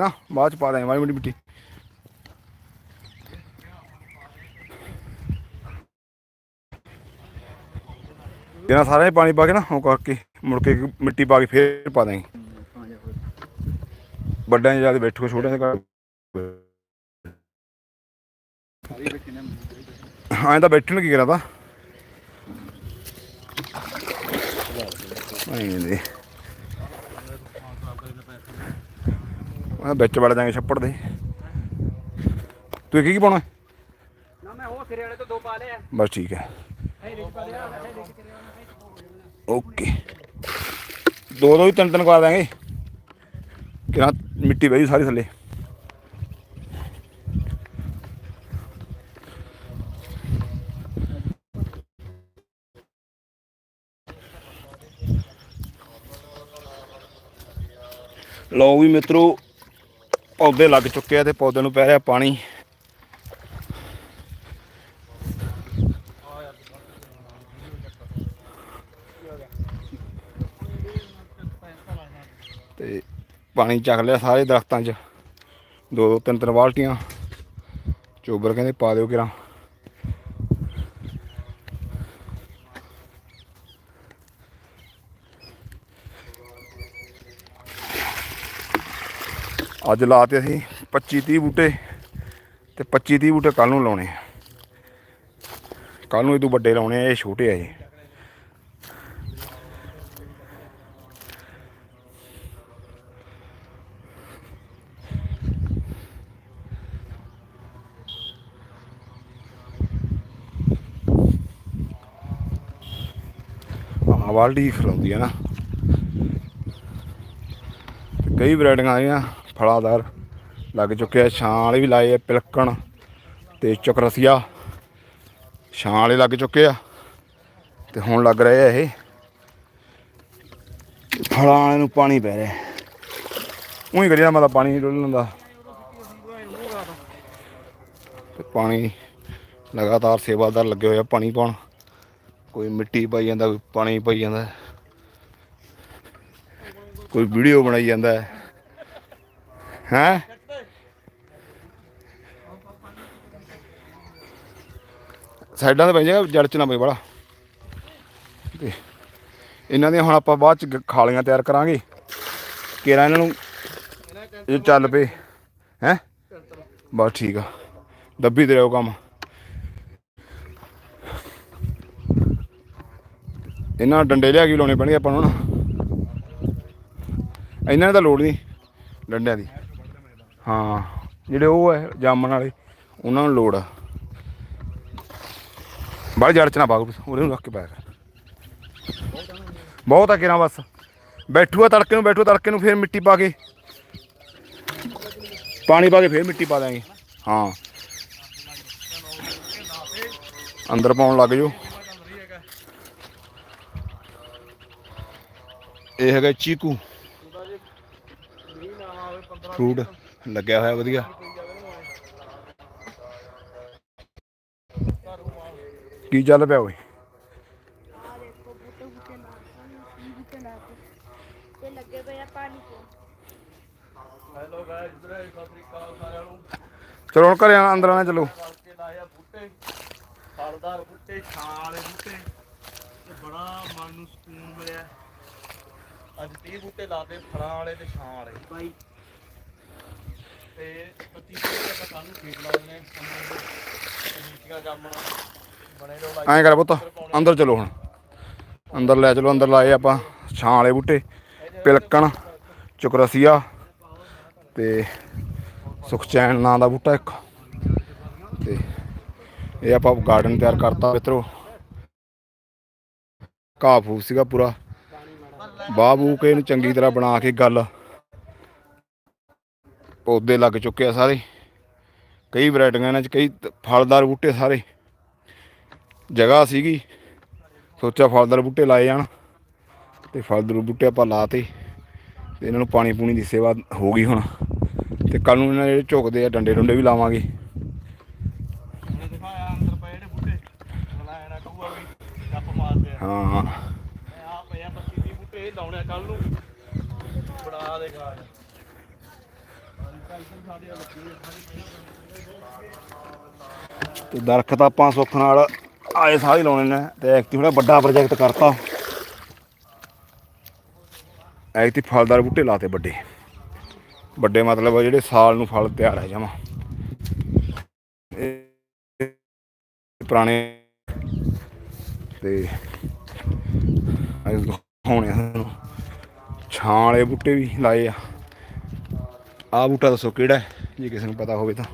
ਨਾ? ਬਾਅਦ ਚ ਪਾ ਦਾਂਗੇ ਮਾੜੀ ਮੋਟੀ ਮਿੱਟੀ। ਇਹਨਾਂ ਸਾਰੇ ਪਾਣੀ ਪਾ ਕੇ ਨਾ, ਉਹ ਕਰਕੇ ਮੁੜ ਕੇ ਮਿੱਟੀ ਪਾ ਕੇ ਫੇਰ ਪਾ ਦਾਂਗੇ ਵੱਡਿਆਂ ਦੇ ਜ਼ਿਆਦਾ ਬੈਠੋ, ਛੋਟਿਆਂ ਦੇ ਘਰ ਹਾਂ ਤਾਂ ਬੈਠਣ ਕੀ ਕਰਾਂ ਤਾਂ? ਦੇ। ਮੈਂ ਵਿੱਚ ਵੜ ਜਾਾਂਗੇ ਛੱਪੜ ਦੇ। ਤੂੰ ਕੀ ਕੀ ਪਾਉਣਾ? ਨਾ ਮੈਂ ਉਹ ਸਿਰੇ ਵਾਲੇ ਤੋਂ ਦੋ ਪਾ ਲਿਆ ਬਸ ਠੀਕ ਹੈ। ਓਕੇ। ਦੋ ਦੋ ਹੀ ਤਿੰਨ ਤਿੰਨ ਕਰਾ ਦਾਂਗੇ। ਕਿਹਨਾਂ ਮਿੱਟੀ ਬਈ ਸਾਰੀ ਥੱਲੇ। ਲਓ ਵੀ ਮਿੱਤਰੋ ਪੌਦੇ ਲੱਗ ਚੁੱਕੇ ਆ ਤੇ ਪੌਦੇ ਨੂੰ ਪੈ ਰਿਹਾ ਪਾਣੀ। ਤੇ ਪਾਣੀ ਚੱਕ ਲਿਆ ਸਾਰੇ ਦਰਖਤਾਂ 'ਚ। ਦੋ ਦੋ ਤਿੰਨ ਤਿੰਨ ਬਾਲਟੀਆਂ। ਚੋਬਰ ਕਹਿੰਦੇ ਪਾ ਦਿਓ ਕਿਰਾਂ ਅੱਜ ਲਾਤੇ ਅਸੀਂ 25 30 ਬੂਟੇ ਤੇ 25 30 ਬੂਟੇ ਕੱਲ ਨੂੰ ਲਾਉਣੇ ਆ। ਕੱਲ ਨੂੰ ਇਹ ਤੋਂ ਵੱਡੇ ਲਾਉਣੇ ਆ, ਇਹ ਛੋਟੇ ਆ ਇਹ। ਆਹ ਬਾਲਟੀ ਖਲਾਉਂਦੀ ਆ ਨਾ। ਕਈ ਵੈਰਾਈਟੀਆਂ ਆਈਆਂ ਫਲਾਦਾਰ ਲੱਗ ਚੁੱਕੇ ਆ ਛਾਂ ਵਾਲੇ ਵੀ ਲਾਏ ਆ ਪਿਲਕਣ ਤੇ ਚੁਕਰਸੀਆ। ਛਾਂ ਵਾਲੇ ਲੱਗ ਚੁੱਕੇ ਆ ਤੇ ਹੁਣ ਲੱਗ ਰਹੇ ਆ ਇਹ। ਫਲਾਂ ਵਾਲੇ ਨੂੰ ਪਾਣੀ ਪੈ ਰਿਹਾ ਉਹੀ ਕਰੀਆ ਮੈਂ ਤਾਂ ਪਾਣੀ ਨਹੀਂ ਡੋਲਣ ਦਾ ਤੇ ਪਾਣੀ ਲਗਾਤਾਰ ਸੇਵਾਦਾਰ ਲੱਗੇ ਹੋਏ ਆ, ਪਾਣੀ ਪਾਉਣ। ਕੋਈ ਮਿੱਟੀ ਪਾਈ ਜਾਂਦਾ, ਕੋਈ ਪਾਣੀ ਪਾਈ ਜਾਂਦਾ। ਕੋਈ ਵੀਡੀਓ ਬਣਾਈ ਜਾਂਦਾ ਹੈ? ਹੈਂ ਸਾਈਡਾਂ ਤੇ ਪੈ ਜਾਏਗਾ, ਜੜ ਚ ਨਾ ਪਈ ਬੜਾ ਤੇ ਇਹਨਾਂ ਦੀਆਂ ਹੁਣ ਆਪਾਂ ਬਾਅਦ ਚ ਖਾਲੀਆਂ ਤਿਆਰ ਕਰਾਂਗੇ। ਕੇਰਾ ਇਹਨਾਂ ਨੂੰ ਇਹ ਚੱਲ ਪਏ, ਹੈ? ਬਸ ਠੀਕ ਆ। ਦੱਬੀ ਤੇ ਰਹੋ ਕੰਮ। ਇਹਨਾਂ ਡੰਡੇ ਲਿਆ ਕੇ ਲਾਉਣੇ ਪੈਣਗੇ ਆਪਾਂ ਨੂੰ ਨਾ। ਇਹਨਾਂ ਦੀ ਤਾਂ ਲੋੜ ਨਹੀਂ, ਡੰਡਿਆਂ ਦੀ। ਹਾਂ, ਜਿਹੜੇ ਉਹ ਹੈ ਜਾਮਣ ਵਾਲੇ, ਉਹਨਾਂ ਨੂੰ ਲੋੜ ਆ। ਬਾਹਰ ਜੜ ਚ ਨਾ ਪਾਓ ਉਹਦੇ ਨੂੰ ਰੱਖ ਕੇ ਪਾਇਆ ਕਰ ਬਹੁਤ ਆ ਕਿਰਾਂ ਬਸ। ਬੈਠੂਆ ਤੜਕੇ ਨੂੰ ਬੈਠੂ ਤੜਕੇ ਨੂੰ ਫੇਰ ਮਿੱਟੀ ਪਾ ਕੇ। ਪਾਣੀ ਪਾ ਕੇ ਫੇਰ ਮਿੱਟੀ ਪਾ ਦਾਂਗੇ ਹਾਂ। ਅੰਦਰ ਪਾਉਣ ਲੱਗ ਜਾਓ। ਇਹ ਹੈਗਾ ਚੀਕੂ। ਫਰੂਟ। ਲੱਗਿਆ ਹੋਇਆ ਵਧੀਆ। ਕੀ ਚੱਲ ਪਿਆ ਓਏ? ਚਲੋ ਹੁਣ ਘਰੇ ਅੰਦਰ ਆਣਾ ਚਲੋ। ਫਲਦਾਰ ਬੂਟੇ ਛਾਂ ਵਾਲੇ ਬੂਟੇ ਤੇ ਬੜਾ ਮਨ ਨੂੰ ਸਕੂਨ ਮਿਲਿਆ ਅੱਜ 30 ਬੂਟੇ ਲਾਤੇ ਫਲਾਂ ਵਾਲੇ ਤੇ ਛਾਂ ਵਾਲੇ। ਬਾਈ ਤੇ 25 ਬੂਟੇ ਆਪਾਂ ਕੱਲ ਨੂੰ ਖੇਤ ਲਾ ਦਿੰਦੇ ਹਾਂ ਨੀਚੀਆਂ ਜਾਮਣ ਬਣੇ ਰੋ ਲਾਈ ਐਂ ਕਰ ਪੁੱਤ ਅੰਦਰ ਚਲੋ ਹੁਣ। ਅੰਦਰ ਲੈ ਚਲੋ ਅੰਦਰ ਲਾਏ ਆਪਾਂ ਛਾਂ ਵਾਲੇ ਬੂਟੇ ਪਿਲਕਣ ਚੁਕਰਸੀਆ ਤੇ ਸੁਖਚੈਨ ਨਾਂ ਦਾ ਬੂਟਾ ਇੱਕ। ਤੇ ਇਹ ਆਪਾਂ ਗਾਰਡਨ ਤਿਆਰ ਕਰਤਾ ਮਿੱਤਰੋ। ਘਾਹ ਫੂਸ ਸੀਗਾ ਪੂਰਾ। ਬਾਹ ਬੂ ਕੇ ਇਹਨੂੰ ਚੰਗੀ ਤਰ੍ਹਾਂ ਬਣਾ ਕੇ ਗੱਲ ਪੌਦੇ ਲੱਗ ਚੁੱਕੇ ਆ ਸਾਰੇ। ਕਈ ਵੈਰਾਈਟੀਆਂ ਇਹਨਾਂ 'ਚ ਕਈ ਫਲਦਾਰ ਬੂਟੇ ਸਾਰੇ। ਜਗ੍ਹਾ ਸੀਗੀ, ਸੋਚਿਆ ਫਲਦਾਰ ਬੂਟੇ ਲਾਏ ਜਾਣ ਤੇ ਫਲਦਾਰ ਬੂਟੇ ਆਪਾਂ ਲਾਤੇ ਤੇ ਇਹਨਾਂ ਨੂੰ ਪਾਣੀ ਪੂਣੀ ਦੀ ਸੇਵਾ ਹੋ ਗਈ ਹੁਣ। ਤੇ ਕੱਲ ਨੂੰ ਇਹਨਾਂ ਜਿਹੜੇ ਝੁਕਦੇ ਆ, ਡੰਡੇ ਡੁੰਡੇ ਵੀ ਲਾਵਾਂਗੇ। ਉਹਨੇ ਹਾਂ ਆ ਪਿਆ 25 30 ਬੂਟੇ ਲਾਉਣੇ ਕੱਲ ਨੂੰ। ਬੜਾ ਦੇ ਗਾਜ ਤੇ ਦਰਖਤ ਆਪਾਂ ਸੁੱਖ ਨਾਲ ਆਏ ਸਾਹ ਹੀ ਲਾਉਣੇ ਨੇ ਤੇ ਐਕਤੀ ਥੋੜਾ ਵੱਡਾ ਪ੍ਰੋਜੈਕਟ ਕਰਤਾ। ਐਕਤੀ ਫਲਦਾਰ ਬੂਟੇ ਲਾਤੇ ਵੱਡੇ। ਵੱਡੇ ਮਤਲਬ ਜਿਹੜੇ ਸਾਲ ਨੂੰ ਫਲ ਤਿਆਰ ਹੈ ਜਮਾ। ਪੁਰਾਣੇ ਤੇ ਅੱਜ ਦਿਖਾਉਣੇ ਆ ਛਾਂ ਵਾਲੇ ਬੂਟੇ ਵੀ ਲਾਏ ਆ। ਆ ਬੂਟਾ ਦੱਸੋ ਕਿਹੜਾ ਜੇ ਕਿਸੇ ਨੂੰ ਪਤਾ ਹੋਵੇ ਤਾਂ।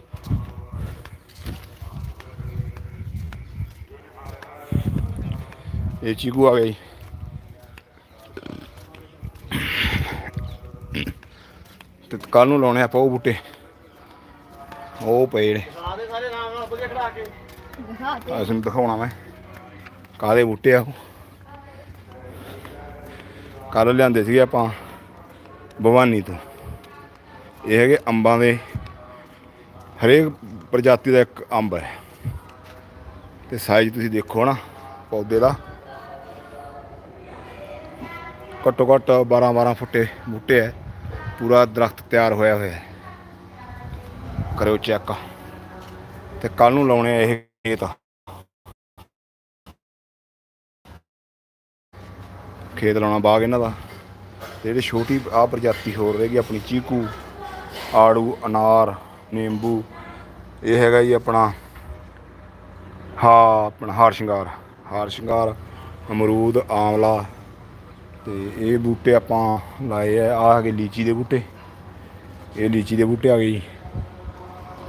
ਇਹ ਚੀਕੂ ਆ ਗਿਆ ਜੀ। ਤੇ ਕੱਲ ਨੂੰ ਲਾਉਣੇ ਆਪਾਂ ਉਹ ਬੂਟੇ। ਉਹ ਪਏ ਨੇ ਸਾਰੇ ਨਾਮ ਨਾਲ ਵਧੀਆ ਖੜਾ ਕੇ ਦਿਖਾ ਦੇ ਆ ਤੁਹਾਨੂੰ ਦਿਖਾਉਣਾ ਮੈਂ। ਕਾਦੇ ਬੂਟੇ ਆ ਉਹ? ਕੱਲ ਲਿਆਂਦੇ ਸੀਗੇ ਆਪਾਂ ਭਵਾਨੀ ਤੋਂ। ਇਹ ਹੈਗੇ ਅੰਬਾਂ ਦੇ, ਹਰੇਕ ਪ੍ਰਜਾਤੀ ਦਾ ਇੱਕ ਅੰਬ ਹੈ। ਤੇ ਸਾਈਜ਼ ਤੁਸੀਂ ਦੇਖੋ ਨਾ ਪੌਦੇ ਦਾ। ਘੱਟੋ ਘੱਟ 12 12 ਫੁੱਟੇ ਬੂਟੇ ਹੈ। ਪੂਰਾ ਦਰਖਤ ਤਿਆਰ ਹੋਇਆ ਹੋਇਆ ਹੈ। ਕਰਿਓ ਚੈੱਕ। ਤੇ ਕੱਲ ਨੂੰ ਲਾਉਣੇ ਆ ਇਹ ਖੇਤ। ਖੇਤ ਲਾਉਣਾ ਬਾਗ ਇਹਨਾਂ ਦਾ। ਤੇ ਜਿਹੜੀ ਛੋਟੀ ਆ ਪ੍ਰਜਾਤੀ ਹੋਰ ਰਹੇਗੀ ਆਪਣੀ ਚੀਕੂ। ਆੜੂ, ਅਨਾਰ, ਨਿੰਬੂ, ਇਹ ਹੈਗਾ ਜੀ ਆਪਣਾ, ਹਾ, ਆਪਣਾ ਹਾਰ ਸ਼ਿੰਗਾਰ ਹਾਰ ਸ਼ਿੰਗਾਰ ਅਮਰੂਦ ਆਮਲਾ ਤੇ ਇਹ ਬੂਟੇ ਆਪਾਂ ਲਾਏ ਆ ਆ ਹੈਗੇ ਲੀਚੀ ਦੇ ਬੂਟੇ, ਇਹ ਲੀਚੀ ਦੇ ਬੂਟੇ ਆ ਗਏ ਜੀ,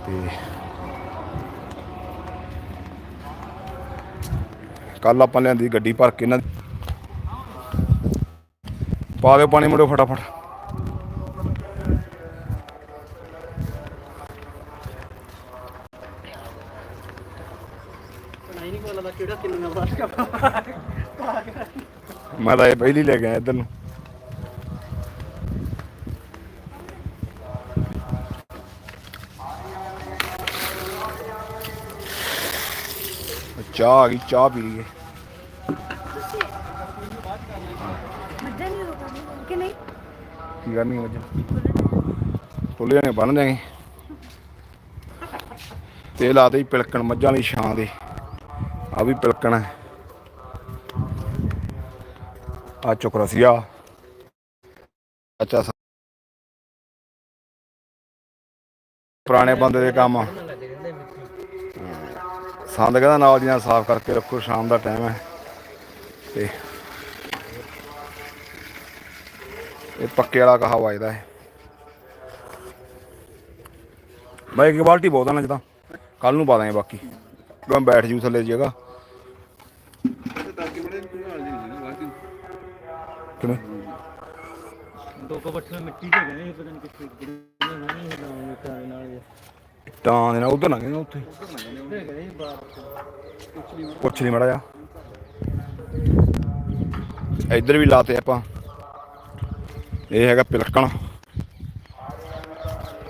ਤੇ ਕੱਲ ਆਪਾਂ ਲਿਆਂਦੀ ਗੱਡੀ ਭਰ ਕੇ ਇਹਨਾਂ ਪਾ ਦਿਓ ਪਾਣੀ ਮੁੰਡੋ ਫਟਾਫਟ ਨਹੀਂ ਨਹੀਂ ਕੋਈ ਲੱਗਦਾ ਕਿਹੜਾ ਕਿੰਨੀਆਂ ਵਾਰ ਮੈਂ ਤਾਂ ਇਹ ਪਹਿਲੀ ਲੈ ਆਇਆ ਇੱਧਰ ਨੂੰ। ਚਾਹ ਆ ਗਈ ਚਾਹ ਪੀ ਲਈਏ। ਕਿ ਕਰਨੀ ਮੱਝਾਂ? ਟੋਲੇ ਨੇ ਬੰਨ ਦੇਗੇ ਤੇ ਲਾਤੇ ਹੀ ਪਿਲਕਣ ਮੱਝਾਂ ਲਈ ਛਾਂ ਦੇ। ਆ ਵੀ ਪਿਲਕਣ ਹੈ। ਆ ਚੁੱਕ ਰਸੀਆ ਅੱਛਾ ਪੁਰਾਣੇ ਬੰਦੇ ਦੇ ਕੰਮ ਆ। ਸੰਦ ਕਹਿੰਦਾ ਨਾਲ ਦੀਆਂ ਸਾਫ਼ ਕਰਕੇ ਰੱਖੋ ਸ਼ਾਮ ਦਾ ਟਾਈਮ ਹੈ ਤੇ ਇਹ ਪੱਕੇ ਵਾਲਾ ਕਹਾ ਵੱਜਦਾ ਹੈ ਮੈਂ ਇੱਕ ਬਾਲਟੀ ਬਹੁਤ ਆਣਾ ਜਦਾਂ ਕੱਲ ਨੂੰ ਪਾ ਦਾਂਗੇ ਬਾਕੀ ਮੈਂ ਬੈਠ ਜੂ ਥੱਲੇ ਜਗ੍ਹਾ ਕਿਵੇਂ ਦੋ ਕੋ ਬੱਠੇ ਮਿੱਟੀ ਦੇ ਗਏ ਪਤਾ ਨਹੀਂ ਕਿੱਥੇ ਕਿਹਨੇ ਨਹੀਂ ਹਿਲਾਉਣ ਦੇ ਨਾਲ ਤਾਂ ਦੇ। ਨਾਲ ਉਧਰ ਨਾ ਗਏ ਉੱਥੇ। ਦੇ ਗਏ ਬਾਹਰ ਪੁੱਛ ਲਈ ਮੜਾ ਜਾ ਇੱਧਰ ਵੀ ਲਾਤੇ ਆਪਾਂ। ਇਹ ਹੈਗਾ ਪਿਲਕਣ।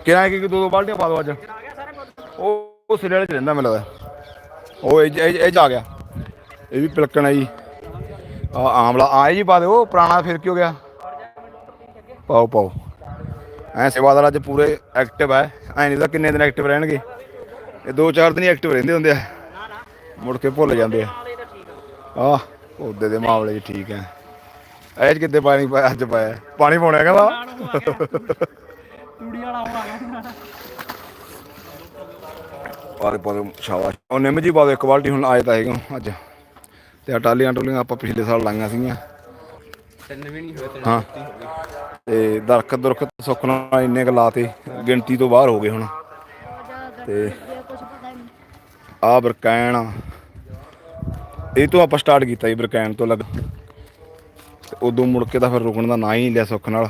ਕਿਹਨਾਂ ਕਿ ਦੋ ਦੋ ਬਾਲਟੀਆਂ ਪਾ ਦੋ ਅੱਜ? ਉਹ ਉਹ ਸਿਰੇ ਵਾਲੇ ਚ ਰਹਿੰਦਾ ਮੈਨੂੰ ਲੱਗਦਾ। ਉਹ ਇਹ ਇਹ ਆ ਗਿਆ। ਇਹ ਵੀ ਪਿਲਕਣ ਹੈ ਜੀ। ਆ ਆਮਲਾ ਆਏ ਜੀ ਪਾ ਦਿਓ, ਪੁਰਾਣਾ ਫਿਰ ਕਿਉਂ ਗਿਆ? ਪਾਓ ਪਾਓ। ਐ ਸੇਵਾਦਾਰ ਅੱਜ ਪੂਰੇ ਐਕਟਿਵ ਹੈ ਐ ਨਹੀਂ ਤਾਂ ਕਿੰਨੇ ਦਿਨ ਐਕਟਿਵ ਰਹਿਣਗੇ? ਇਹ ਦੋ ਚਾਰ ਦਿਨ ਹੀ ਐਕਟਿਵ ਰਹਿੰਦੇ ਹੁੰਦੇ ਆ। ਮੁੜ ਕੇ ਭੁੱਲ ਜਾਂਦੇ ਆ। ਆਹ ਉਹਦੇ ਦੇ ਮਾਮਲੇ 'ਚ ਠੀਕ ਹੈ ਇਹ 'ਚ ਕਿੱਦੇ ਪਾਣੀ ਪਾਇਆ, ਅੱਜ ਪਾਇਆ? ਪਾਣੀ ਪਾਉਣਾ ਕਹਿੰਦਾ ਤੂੜੀ ਵਾਲਾ ਆਉਣਾ ਪਾਰੇ ਪਾਰੇ ਸ਼ਾਬਾਸ਼। ਉਹ ਨਿੰਮ ਜੀ ਪਾ ਦਿਓ, ਇੱਕ ਬਾਲਟੀ ਹੁਣ ਆਏ ਤਾਂ ਹੈਗਾ ਅੱਜ। ਤੇ ਆਹ ਟਾਲੀਆਂ ਟੋਲੀਆਂ ਆਪਾਂ ਪਿਛਲੇ ਸਾਲ ਲਾਈਆਂ ਸੀਗੀਆਂ। ਤਿੰਨ ਵੀ ਨਹੀਂ ਹੋਏ ਹਾਂ। ਤੇ ਦਰਖਤ ਦਰਖਤ ਸੁੱਖ ਨਾਲ ਇੰਨੇ ਕੁ ਲਾਤੇ ਗਿਣਤੀ ਤੋਂ ਬਾਹਰ ਹੋ ਗਏ ਹੁਣ। ਤੇ ਆ ਬਰਕੈਨ ਆ। ਇਹ ਤੋਂ ਆਪਾਂ ਸਟਾਰਟ ਕੀਤਾ ਜੀ ਬਰਕੈਨ ਤੋਂ ਲੱਗ। ਤੇ ਉਦੋਂ ਮੁੜ ਕੇ ਤਾਂ ਫਿਰ ਰੁਕਣ ਦਾ ਨਾਂ ਹੀ ਨਹੀਂ ਲਿਆ ਸੁੱਖ ਨਾਲ।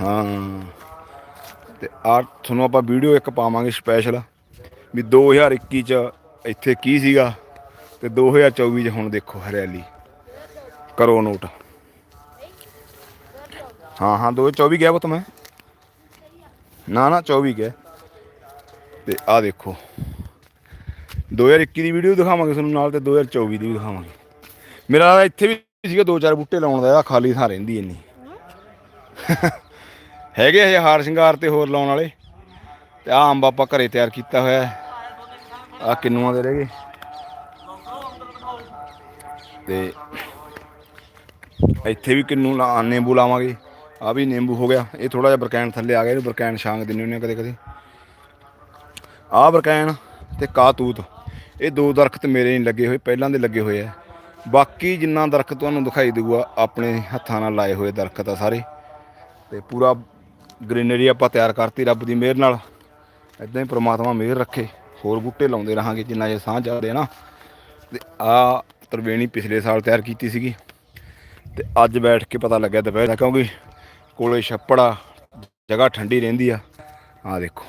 ਹਾਂ। ਤੇ ਆ ਤੁਹਾਨੂੰ ਆਪਾਂ ਵੀਡੀਓ ਇੱਕ ਪਾਵਾਂਗੇ ਸਪੈਸ਼ਲ ਵੀ 2021 ਚ ਇੱਥੇ ਕੀ ਸੀਗਾ? ਤੇ 2024 ਚ ਹੁਣ ਦੇਖੋ ਹਰਿਆਲੀ। ਕਰੋ ਨੋਟ। ਹਾਂ ਹਾਂ 2024 ਗਿਆ ਪੁੱਤ ਮੈਂ। ਨਾ ਨਾ 24 ਗਿਆ। ਤੇ ਆ ਦੇਖੋ। 2021 ਦੀ ਵੀਡੀਓ ਦਿਖਾਵਾਂਗੇ ਤੁਹਾਨੂੰ ਨਾਲ ਤੇ 2024 ਦੀ ਵੀ ਦਿਖਾਵਾਂਗੇ। ਮੇਰਾ ਇੱਥੇ ਵੀ ਸੀਗਾ, ਦੋ ਚਾਰ ਬੂਟੇ ਲਾਉਣ ਦਾ ਇਹਦਾ ਖਾਲੀ ਥਾਂ ਰਹਿੰਦੀ ਇੰਨੀ। ਹੈਗੇ ਇਹ ਹਾਰ ਸ਼ਿੰਗਾਰ ਤੇ ਹੋਰ ਲਾਉਣ ਵਾਲੇ। ਤੇ ਆ ਅੰਬ ਆਪਾਂ ਘਰੇ ਤਿਆਰ ਕੀਤਾ ਹੋਇਆ ਹੈ। ਆ ਕਿੰਨੂਆਂ ਦੇ ਰਹਿ ਗਏ। ਤੇ ਇੱਥੇ ਵੀ ਕਿੰਨੂ ਲਾ ਨਿੰਬੂ ਲਾਵਾਂਗੇ। ਆ ਵੀ ਨਿੰਬੂ ਹੋ ਗਿਆ। ਇਹ ਥੋੜਾ ਜਿਹਾ ਬਰਕੈਨ ਥੱਲੇ ਆ ਗਿਆ। ਇਹਨੂੰ ਬਰਕੈਨ ਛਾਂਗ ਦਿੰਨੇ ਹੁੰਦੇ ਕਦੇ ਕਦੇ। ਆ ਬਰਕੈਨ ਤੇ ਕਾਤੂਤ। ਇਹ ਦੋ ਦਰਖਤ ਮੇਰੇ ਨਹੀਂ ਲੱਗੇ ਹੋਏ। ਪਹਿਲਾਂ ਦੇ ਲੱਗੇ ਹੋਏ ਆ। ਬਾਕੀ ਜਿੰਨਾ ਦਰਖਤ ਤੁਹਾਨੂੰ ਦਿਖਾਈ ਦੇਊਗਾ, ਆਪਣੇ ਹੱਥਾਂ ਨਾਲ ਲਾਏ ਹੋਏ ਦਰਖਤ ਆ ਸਾਰੇ। ਤੇ ਪੂਰਾ ਗ੍ਰੀਨਰੀ ਆਪਾਂ ਤਿਆਰ ਕਰਤੀ ਰੱਬ ਦੀ ਮਿਹਰ ਨਾਲ। ਇਦਾਂ ਹੀ ਪ੍ਰਮਾਤਮਾ ਮਿਹਰ ਰੱਖੇ। ਹੋਰ ਬੂਟੇ ਲਾਉਂਦੇ ਰਹਾਂਗੇ ਜਿੰਨਾ ਜੇ ਸਾਹ ਚੱਲਦੇ ਨਾ। ਤੇ ਆ ਤਰਵੇਣੀ ਪਿਛਲੇ ਸਾਲ ਤਿਆਰ ਕੀਤੀ ਸੀਗੀ। ਤੇ ਅੱਜ ਬੈਠ ਕੇ ਪਤਾ ਲੱਗਿਆ ਦੁਪਹਿਰ ਦਾ ਕਿਉਂਕਿ ਕੋਲੇ ਛੱਪੜਾ, ਜਗ੍ਹਾ ਠੰਡੀ ਰਹਿੰਦੀ ਆ। ਆ ਦੇਖੋ,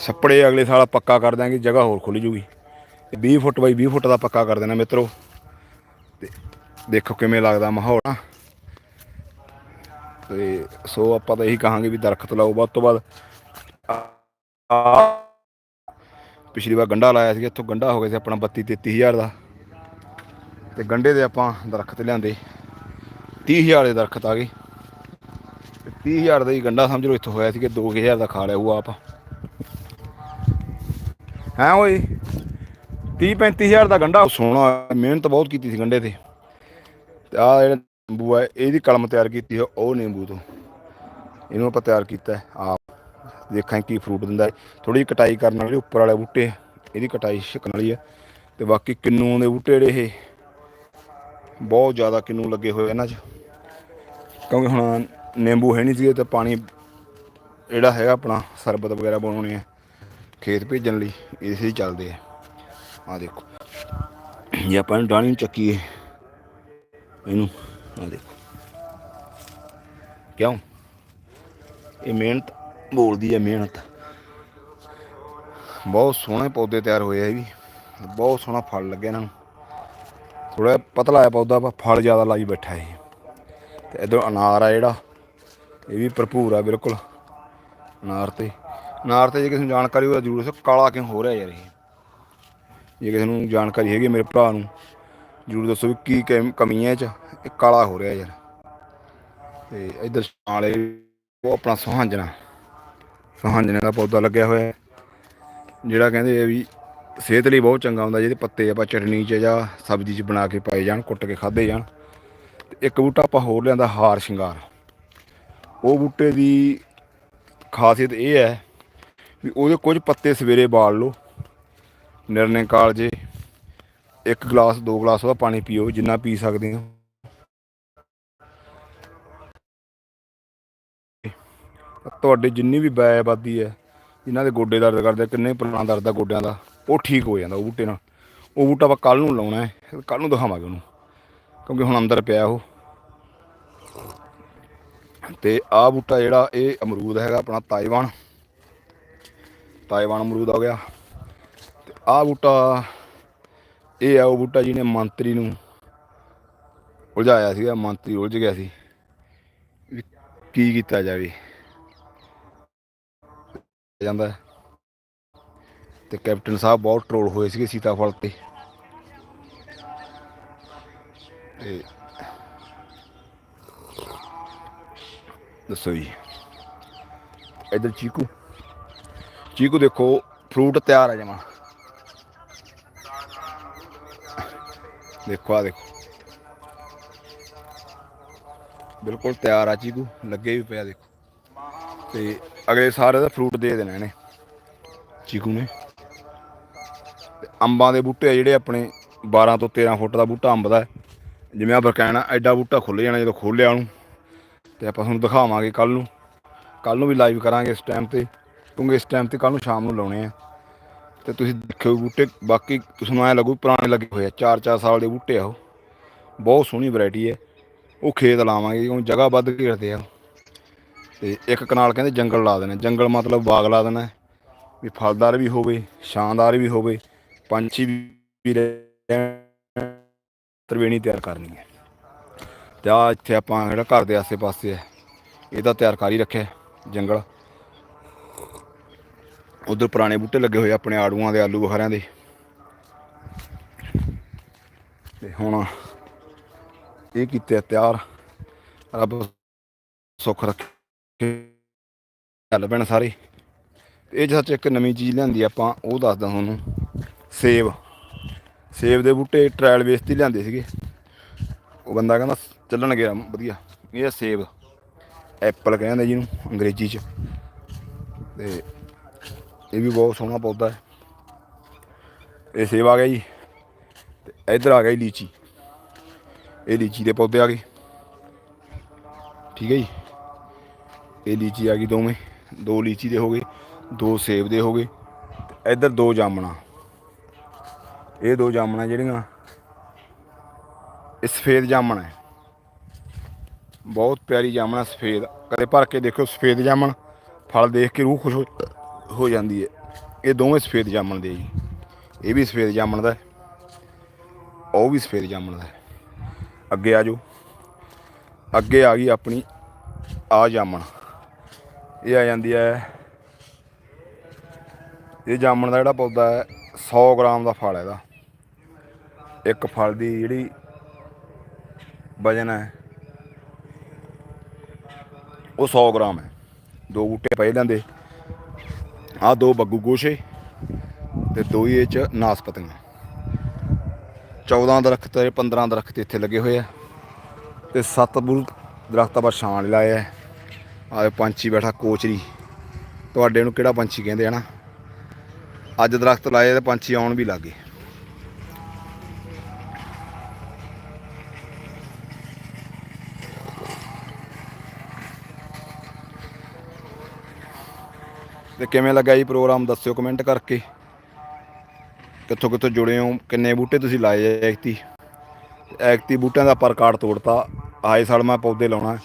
ਛੱਪੜੇ ਅਗਲੇ ਸਾਲ ਪੱਕਾ ਕਰ ਦਾਂਗੇ ਜਗ੍ਹਾ ਹੋਰ ਖੁੱਲ ਜੂਗੀ। ਤੇ 20 ਫੁੱਟ ਬਾਈ 20 ਫੁੱਟ ਦਾ ਪੱਕਾ ਕਰ ਦੇਣਾ ਮਿੱਤਰੋ। ਤੇ ਦੇਖੋ ਕਿਵੇਂ ਲੱਗਦਾ ਮਾਹੌਲ ਨਾ ਤੇ ਸੋ ਆਪਾਂ ਤਾਂ ਇਹੀ ਕਹਾਂਗੇ ਵੀ ਦਰਖਤ ਲਾਓ। ਵੱਧ ਤੋਂ ਵੱਧ ਪਿਛਲੀ ਵਾਰ ਗੰਡਾ ਲਾਇਆ ਸੀ, ਇੱਥੋਂ ਗੰਡਾ ਹੋ ਗਿਆ ਸੀ ਆਪਣਾ 32 33000 ਦਾ। ਤੇ ਗੰਡੇ ਦੇ ਆਪਾਂ ਦਰਖਤ ਲਿਆਂਦੇ। 30000 ਦੇ ਦਰਖਤ ਆ ਗਏ। ਤੇ 30000 ਦਾ ਹੀ ਗੰਡਾ ਸਮਝ ਲਓ ਇੱਥੋਂ ਹੋਇਆ ਸੀ ਕਿ 2000 ਦਾ ਖਾ ਲਿਆ ਉਹ ਆਪ। ਹੈ ਓਏ 30 35000 ਦਾ ਗੰਡਾ ਸੋਹਣਾ ਮਿਹਨਤ ਬਹੁਤ ਕੀਤੀ ਸੀ ਗੰਡੇ ਤੇ। ਤੇ ਆ ਜਿਹੜਾ ਨਿੰਬੂ ਹੈ ਇਹਦੀ ਕਲਮ ਤਿਆਰ ਕੀਤੀ ਹੈ ਉਹ ਨਿੰਬੂ ਤੋਂ। ਇਹਨੂੰ ਆਪਾਂ ਤਿਆਰ ਕੀਤਾ ਆਪ। ਦੇਖਾਂ ਕੀ ਫਰੂਟ ਦਿੰਦਾ ਥੋੜੀ ਕਟਾਈ ਕਰਨ ਵਾਲੀ, ਉੱਪਰ ਵਾਲੇ ਬੂਟੇ, ਇਹਦੀ ਕਟਾਈ ਛਕਣ ਵਾਲੀ ਹੈ ਤੇ ਬਾਕੀ ਕਿੰਨੂ ਦੇ ਬੂਟੇ ਜਿਹੜੇ ਇਹ। ਬਹੁਤ ਜ਼ਿਆਦਾ ਕਿੰਨੂ ਲੱਗੇ ਹੋਏ ਇਹਨਾਂ 'ਚ। ਕਿਉਂਕਿ ਹੁਣ ਨਿੰਬੂ ਹੈ ਨਹੀਂ ਸੀਗੇ ਤੇ ਪਾਣੀ ਜਿਹੜਾ ਹੈਗਾ ਆਪਣਾ ਸਰਬਤ ਵਗੈਰਾ ਬਣਾਉਣੇ ਆ, ਖੇਤ ਭੇਜਣ ਲਈ, ਇਸੇ ਚੱਲਦੇ ਆ। ਆ ਦੇਖੋ। ਜੇ ਆਪਾਂ ਇਹਨੂੰ ਡਾਣੀ ਨੂੰ ਚੱਕੀਏ, ਇਹਨੂੰ ਆ ਦੇਖੋ। ਕਿਉਂ? ਇਹ ਮਿਹਨਤ, ਬੋਲਦੀ ਹੈ ਮਿਹਨਤ। ਬਹੁਤ ਸੋਹਣੇ ਪੌਦੇ ਤਿਆਰ ਹੋਏ ਆ ਵੀ। ਬਹੁਤ ਸੋਹਣਾ ਫਲ ਲੱਗਿਆ ਇਹਨਾਂ ਨੂੰ। ਥੋੜਾ ਪਤਲਾ ਆ ਪੌਦਾ ਪਰ ਫਲ ਜ਼ਿਆਦਾ ਲਾਈ ਬੈਠਾ ਇਹ। ਤੇ ਇਧਰ ਅਨਾਰ ਆ ਜਿਹੜਾ, ਇਹ ਵੀ ਭਰਪੂਰ ਆ ਬਿਲਕੁਲ। ਅਨਾਰ ਤੇ ਅਨਾਰ ਤੇ ਜੇ ਕਿਸੇ ਨੂੰ ਜਾਣਕਾਰੀ ਹੋਵੇ ਜ਼ਰੂਰ ਦੱਸੋ, ਕਾਲਾ ਕਿਉਂ ਹੋ ਰਿਹਾ ਯਾਰ ਇਹ? ਜੇ ਕਿਸੇ ਨੂੰ ਜਾਣਕਾਰੀ ਹੈਗੀ ਮੇਰੇ ਭਰਾ ਨੂੰ, ਜ਼ਰੂਰ ਦੱਸੋ ਵੀ ਕੀ ਕਮ- ਕਮੀ ਹੈ ਇਹ ਚ, ਇਹ ਕਾਲਾ ਹੋ ਰਿਹਾ ਯਾਰ। ਤੇ ਇਧਰ ਵਾਲੇ ਉਹ ਆਪਣਾ ਸੁਹਾਂਜਣਾ, ਸੁਹਾਂਜਣੇ ਦਾ ਪੌਦਾ ਲੱਗਿਆ ਹੋਇਆ। ਜਿਹੜਾ ਕਹਿੰਦੇ ਆ ਵੀ ਸਿਹਤ ਲਈ ਬਹੁਤ ਚੰਗਾ ਹੁੰਦਾ, ਜਿਹਦੇ ਪੱਤੇ ਆਪਾਂ ਚਟਨੀ 'ਚ ਜਾਂ ਸਬਜ਼ੀ 'ਚ ਬਣਾ ਕੇ ਪਾਏ ਜਾਣ, ਕੁੱਟ ਕੇ ਖਾਦੇ ਜਾਣ। ਤੇ ਇੱਕ ਬੂਟਾ ਆਪਾਂ ਹੋਰ ਲਿਆਂਦਾ, ਹਾਰ ਸ਼ਿੰਗਾਰ। ਉਹ ਬੂਟੇ ਦੀ ਖਾਸੀਅਤ ਇਹ ਹੈ ਵੀ ਉਹਦੇ ਕੁਝ ਪੱਤੇ ਸਵੇਰੇ ਬਾਲ ਲਓ, ਨਿਰਣੇ ਕਾਲਜੇ ਇੱਕ ਗਲਾਸ, ਦੋ ਗਲਾਸ ਉਹਦਾ ਪਾਣੀ ਪੀਓ, ਜਿੰਨਾ ਪੀ ਸਕਦੇ ਹੋ। ਤੁਹਾਡੇ ਜਿੰਨੀ ਵੀ ਬੈ ਆਬਾਦੀ ਹੈ ਜਿਨ੍ਹਾਂ ਦੇ ਗੋਡੇ ਦਰਦ ਕਰਦੇ, ਕਿੰਨੇ ਪੁਰਾਣਾ ਦਰਦ ਆ ਗੋਡਿਆਂ ਦਾ। ਉਹ ਠੀਕ ਹੋ ਜਾਂਦਾ, ਉਹ ਬੂਟੇ ਨਾਲ। ਉਹ ਬੂਟਾ ਆਪਾਂ ਕੱਲ ਨੂੰ ਲਾਉਣਾ ਹੈ ਕੱਲ ਨੂੰ ਦਿਖਾਵਾਂਗੇ ਉਹਨੂੰ, ਕਿਉਂਕਿ ਹੁਣ ਅੰਦਰ ਪਿਆ ਉਹ। ਤੇ ਆਹ ਬੂਟਾ ਜਿਹੜਾ ਇਹ ਅਮਰੂਦ ਹੈਗਾ ਆਪਣਾ ਤਾਇਵਾਨ। ਤਾਇਵਾਨ ਅਮਰੂਦ ਆ ਗਿਆ। ਤੇ ਆਹ ਬੂਟਾ, ਇਹ ਆ ਉਹ ਬੂਟਾ ਜਿਹਨੇ ਮੰਤਰੀ ਨੂੰ ਉਲਝਾਇਆ ਸੀਗਾ, ਮੰਤਰੀ ਉਲਝ ਗਿਆ ਸੀ। ਵੀ ਕੀ ਕੀਤਾ ਜਾਵੇ। ਜਾਂਦਾ ਤੇ ਕੈਪਟਨ ਸਾਹਿਬ ਬਹੁਤ ਟ੍ਰੋਲ ਹੋਏ ਸੀਗੇ ਸੀਤਾਫਲ ਤੇ। ਤੇ ਦੱਸੋ ਜੀ। ਇਧਰ ਚੀਕੂ। ਚੀਕੂ ਦੇਖੋ ਫਰੂਟ ਤਿਆਰ ਆ ਜਮਾ। ਦੇਖੋ ਆ ਦੇਖੋ। ਬਿਲਕੁਲ ਤਿਆਰ ਆ ਚੀਕੂ, ਲੱਗੇ ਵੀ ਪਿਆ ਦੇਖੋ। ਤੇ ਅਗਲੇ ਸਾਰੇ ਦਾ ਫਰੂਟ ਦੇ ਦੇਣਾ ਇਹਨੇ, ਚੀਕੂ ਨੇ। ਅੰਬਾਂ ਦੇ ਬੂਟੇ ਆ ਜਿਹੜੇ ਆਪਣੇ 12 ਤੋਂ 13 ਫੁੱਟ ਦਾ ਬੂਟਾ ਅੰਬ ਦਾ ਜਿਵੇਂ ਆ ਬਰਕੈਨਾ ਐਡਾ ਬੂਟਾ ਖੁੱਲ ਜਾਣਾ ਜਦੋਂ ਖੋਲਿਆ ਉਹਨੂੰ। ਤੇ ਆਪਾਂ ਤੁਹਾਨੂੰ ਦਿਖਾਵਾਂਗੇ ਕੱਲ ਨੂੰ। ਕੱਲ ਨੂੰ ਵੀ ਲਾਈਵ ਕਰਾਂਗੇ ਇਸ ਟਾਈਮ ਤੇ, ਕਿਉਂਕਿ ਇਸ ਟਾਈਮ ਤੇ ਕੱਲ ਨੂੰ ਸ਼ਾਮ ਨੂੰ ਲਾਉਣੇ ਆ। ਤੇ ਤੁਸੀਂ ਦੇਖਿਓ ਬੂਟੇ, ਬਾਕੀ ਤੁਹਾਨੂੰ ਐ ਲੱਗੂ ਪੁਰਾਣੇ ਲੱਗੇ ਹੋਏ ਆ 4-4 ਸਾਲ ਦੇ ਬੂਟੇ ਆ ਉਹ। ਬਹੁਤ ਸੋਹਣੀ ਵੈਰਾਈਟੀ ਹੈ ਉਹ ਖੇਤ ਲਾਵਾਂਗੇ, ਉਹ ਜਗ੍ਹਾ ਵੱਧ ਘੇਰਦੇ ਆ। ਤੇ ਇੱਕ ਕਨਾਲ ਕਹਿੰਦੇ ਜੰਗਲ ਲਾ ਦੇਣਾ। ਜੰਗਲ ਮਤਲਬ ਬਾਗ ਲਾ ਦੇਣਾ। ਵੀ ਫਲਦਾਰ ਵੀ ਹੋਵੇ, ਸ਼ਾਨਦਾਰ ਵੀ ਹੋਵੇ। ਪੰਛੀ ਵੀ ਤਰਵੇਣੀ ਤਿਆਰ ਕਰਨੀ ਹੈ। ਤੇ ਆ ਇੱਥੇ ਆਪਾਂ ਜਿਹੜਾ ਘਰ ਦੇ ਆਸੇ-ਪਾਸੇ ਹੈ, ਇਹਦਾ ਤਿਆਰ ਕਰ ਹੀ ਰੱਖਿਆ ਜੰਗਲ। ਉਧਰ ਪੁਰਾਣੇ ਬੂਟੇ ਲੱਗੇ ਹੋਏ ਆਪਣੇ ਆੜੂਆਂ ਦੇ, ਆਲੂ ਬੁਖਾਰਿਆਂ ਦੇ। ਤੇ ਹੁਣ ਇਹ ਕੀਤੇ ਤਿਆਰ। ਰੱਬ ਸੁੱਖ ਰੱਖੇ। ਚੱਲ ਪੈਣ ਸਾਰੇ। ਇਹ 'ਚ ਇੱਕ ਨਵੀਂ ਚੀਜ਼ ਲਿਆਂਦੀ ਆਪਾਂ, ਉਹ ਦੱਸਦਾ ਤੁਹਾਨੂੰ। ਸੇਬ। ਸੇਬ ਦੇ ਬੂਟੇ ਟ੍ਰਾਇਲ ਬੇਸ ਤੇ ਲਿਆਂਦੇ ਸੀਗੇ। ਉਹ ਬੰਦਾ ਕਹਿੰਦਾ ਚੱਲਣਗੇ ਵਧੀਆ। ਇਹ ਸੇਬ। ਐਪਲ ਕਹਿੰਦੇ ਜਿਹਨੂੰ ਅੰਗਰੇਜ਼ੀ 'ਚ। ਤੇ ਇਹ ਵੀ ਬਹੁਤ ਸੋਹਣਾ ਪੌਦਾ ਹੈ। ਇਹ ਸੇਬ ਆ ਗਿਆ ਜੀ। ਤੇ ਇੱਧਰ ਆ ਗਿਆ ਜੀ ਲੀਚੀ। ਇਹ ਲੀਚੀ ਦੇ ਪੌਦੇ ਆ ਗਏ। ਠੀਕ ਹੈ ਜੀ। ਇਹ ਲੀਚੀ ਆ ਗਈ ਦੋਵੇਂ। ਦੋ ਲੀਚੀ ਦੇ ਹੋ ਗਏ, ਦੋ ਸੇਬ ਦੇ ਹੋ ਗਏ। ਤੇ ਇੱਧਰ ਦੋ ਜਾਮਣਾ। ਇਹ ਦੋ ਜਾਮਣਾ ਜਿਹੜੀਆਂ, ਇਹ ਸਫੇਦ ਜਾਮਣ ਹੈ। ਬਹੁਤ ਪਿਆਰੀ ਜਾਮਣ ਹੈ ਸਫੇਦ। ਕਦੇ ਭਰ ਕੇ ਦੇਖੋ ਸਫੇਦ ਜਾਮਣ, ਫਲ ਦੇਖ ਕੇ ਰੂਹ ਖੁਸ਼ ਹੋ ਹੋ ਜਾਂਦੀ ਹੈ। ਇਹ ਦੋਵੇਂ ਸਫੇਦ ਜਾਮਣ ਦੇ ਜੀ। ਇਹ ਵੀ ਸਫੇਦ ਜਾਮਣ ਦਾ ਉਹ ਵੀ ਸਫੇਦ ਜਾਮਣ ਦਾ ਅੱਗੇ ਆ ਜਾਓ। ਅੱਗੇ ਆ ਗਈ ਆਪਣੀ ਆ ਜਾਮਣ। ਇਹ ਆ ਜਾਂਦੀ ਹੈ, ਇਹ ਜਾਮਣ ਦਾ ਜਿਹੜਾ ਪੌਦਾ ਹੈ 100 ਗ੍ਰਾਮ ਦਾ ਫਲ ਹੈ ਇਹਦਾ। ਇੱਕ ਫਲ ਦੀ ਜਿਹੜੀ ਵਜਨ ਹੈ, ਉਹ 100 ਗ੍ਰਾਮ ਹੈ। ਦੋ ਬੂਟੇ ਪਏ ਲੈਂਦੇ। ਆ ਦੋ ਬੱਗੂ ਗੋਸ਼ੇ ਤੇ ਦੋ ਹੀ ਇਹ ਚ ਨਾਸਪਤੀਆਂ। 14 ਦਰਖਤ ਤੇ 15 ਦਰਖਤ ਇੱਥੇ ਲੱਗੇ ਹੋਏ ਆ ਤੇ ਸੱਤ ਬੂ ਦਰਖਤਾਂ ਪਰ ਛਾਂ ਲਾਇਆ ਹੈ ਆਹ ਪੰਛੀ ਬੈਠਾ ਕੋਚਰੀ। ਤੁਹਾਡੇ ਨੂੰ ਕਿਹੜਾ ਪੰਛੀ ਕਹਿੰਦੇ ਆ ਨਾ? ਅੱਜ ਦਰਖਤ ਲਾਏ ਤੇ ਪੰਛੀ ਆਉਣ ਵੀ ਲੱਗੇ ਤੇ ਕਿਵੇਂ ਲੱਗਾ ਜੀ ਪ੍ਰੋਗਰਾਮ, ਦੱਸਿਓ ਕਮੈਂਟ ਕਰਕੇ। ਕਿੱਥੋਂ ਕਿੱਥੋਂ ਜੁੜੇ ਹੋ, ਕਿੰਨੇ ਬੂਟੇ ਤੁਸੀਂ ਲਾਏ ਐ ਐਕਤੀ ਐਕਤੀ ਬੂਟਿਆਂ ਦਾ ਪਰ ਕਾਰਡ ਤੋੜਤਾ। ਆਏ ਸਾਲ ਮੈਂ ਪੌਦੇ ਲਾਉਣਾ।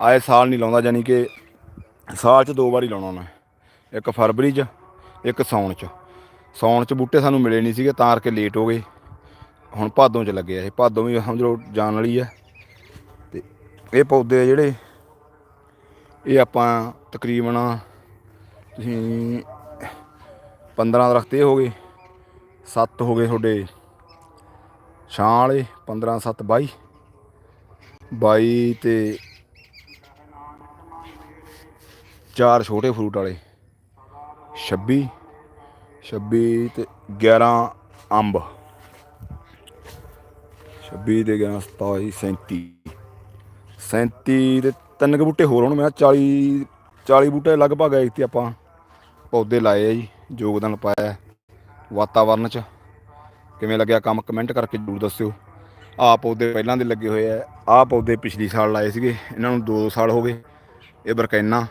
ਆਏ ਸਾਲ ਨਹੀਂ ਲਾਉਂਦਾ ਯਾਨੀ ਕਿ ਸਾਲ 'ਚ ਦੋ ਵਾਰੀ ਲਾਉਣਾ ਮੈਂ। ਇੱਕ ਫਰਵਰੀ 'ਚ, ਇੱਕ ਸਾਉਣ 'ਚ। ਸਾਉਣ 'ਚ ਬੂਟੇ ਸਾਨੂੰ ਮਿਲੇ ਨਹੀਂ ਸੀਗੇ, ਤਾਂ ਕਰਕੇ ਲੇਟ ਹੋ ਗਏ। ਹੁਣ ਭਾਦੋਂ 'ਚ ਲੱਗੇ ਆ ਇਹ। ਭਾਦੋਂ ਵੀ ਸਮਝ ਲਓ, ਜਾਣ ਵਾਲੀ ਆ। ਤੇ ਇਹ ਪੌਦੇ ਆ ਜਿਹੜੇ, ਇਹ ਆਪਾਂ ਤਕਰੀਬਨ ਤੁਸੀਂ 15 ਦਰਖਤ ਇਹ ਹੋ ਗਏ 7 ਹੋ ਗਏ ਤੁਹਾਡੇ ਛਾਂ ਵਾਲੇ 15 7 22 22 ਤੇ ਚਾਰ ਛੋਟੇ ਫਰੂਟ ਵਾਲੇ 26 26 ਤੇ 11 ਅੰਬ। 26 ਤੇ 11 27 37 37 ਦੇ ਤਿੰਨ ਕੁ ਬੂਟੇ ਹੋਰ ਹੋਣ, ਮੈਂ ਕਿਹਾ 40 40 ਬੂਟੇ ਲਗਭਗ ਐ ਤੇ ਆਪਾਂ। ਪੌਦੇ ਲਾਏ ਆ ਜੀ, ਯੋਗਦਾਨ ਪਾਇਆ ਵਾਤਾਵਰਨ ਚ। ਕਿਵੇਂ ਲੱਗਿਆ ਕੰਮ ਕਮੈਂਟ ਕਰਕੇ ਜ਼ਰੂਰ ਦੱਸਿਓ। ਆਹ ਪੌਦੇ ਪਹਿਲਾਂ ਦੇ ਲੱਗੇ ਹੋਏ ਆ ਆਹ ਪੌਦੇ ਪਿਛਲੀ ਸਾਲ ਲਾਏ ਸੀਗੇ, ਇਹਨਾਂ ਨੂੰ 2 ਸਾਲ ਹੋ ਗਏ, ਇਹ ਬਰਕੈਨਾ।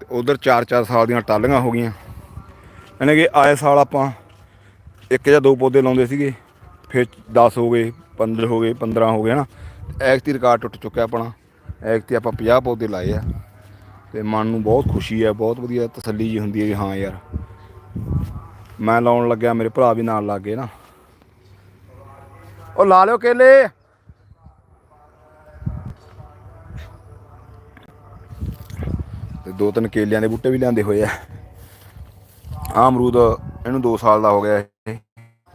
ਤੇ ਉਧਰ 4-4 ਸਾਲ ਦੀਆਂ ਟਾਲੀਆਂ ਹੋ ਗਈਆਂ। ਯਾਨੀ ਕਿ ਆਏ ਸਾਲ ਆਪਾਂ ਇੱਕ ਜਾਂ ਦੋ ਪੌਦੇ ਲਾਉਂਦੇ ਸੀਗੇ, ਫਿਰ 10 ਹੋ ਗਏ 15 ਹੋ ਗਏ 15 ਹੋ ਗਏ, ਹਨਾ। ਐਕਤੀ ਰਿਕਾਰਡ ਟੁੱਟ ਚੁੱਕਿਆ ਆਪਣਾ। ਐਕਤੀ ਆਪਾਂ 50 ਪੌਦੇ ਲਾਏ ਆ। ਤੇ ਮਨ ਨੂੰ ਬਹੁਤ ਖੁਸ਼ੀ ਹੈ, ਬਹੁਤ ਵਧੀਆ ਤਸੱਲੀ ਜੀ ਹੁੰਦੀ ਹੈ ਵੀ ਹਾਂ ਯਾਰ, ਮੈਂ ਲਾਉਣ ਲੱਗਿਆ, ਮੇਰੇ ਭਰਾ ਵੀ ਨਾਲ ਲੱਗ ਗਏ ਨਾ। ਉਹ ਲਾ ਲਿਓ ਕੇਲੇ। ਤੇ ਦੋ ਤਿੰਨ ਕੇਲਿਆਂ ਦੇ ਬੂਟੇ ਵੀ ਲਿਆਂਦੇ ਹੋਏ ਆ। ਆਹ ਅਮਰੂਦ ਇਹਨੂੰ 2 ਸਾਲ ਦਾ ਹੋ ਗਿਆ ਇਹ।